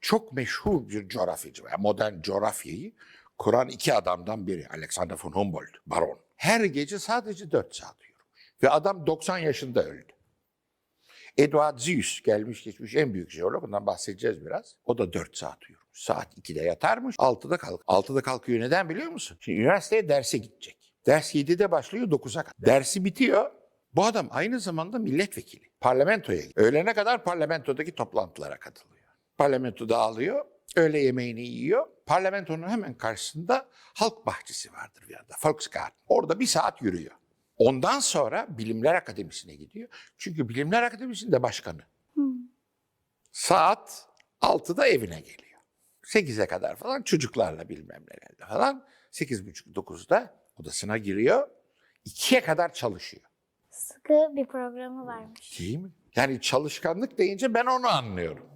çok meşhur bir coğrafyacı. Yani modern coğrafyayı kuran iki adamdan biri. Alexander von Humboldt, baron. Her gece sadece 4 saat uyurmuş. Ve adam 90 yaşında öldü. Edward Zeus gelmiş geçmiş en büyük jeolog. Ondan bahsedeceğiz biraz. O da 4 saat uyurmuş. Saat 2'de yatarmış. 6'da kalk. 6'da kalkıyor. Neden biliyor musun? Şimdi üniversiteye derse gidecek. Ders 7'de başlıyor 9'a kadar. Dersi bitiyor. Bu adam aynı zamanda milletvekili. Parlamentoya gidiyor. Öğlene kadar parlamentodaki toplantılara katılıyor. Parlamento dağılıyor. Öğle yemeğini yiyor. Parlamentonun hemen karşısında halk bahçesi vardır bir yerde. Volksgarten. Orada bir saat yürüyor. Ondan sonra Bilimler Akademisi'ne gidiyor. Çünkü Bilimler Akademisi'nde başkanı. Saat 6'da evine geliyor. 8'e kadar falan çocuklarla bilmem nelerle falan. 8.30-9'da odasına giriyor. 2'ye kadar çalışıyor. Sıkı bir programı varmış. Değil mi? Yani çalışkanlık deyince ben onu anlıyorum.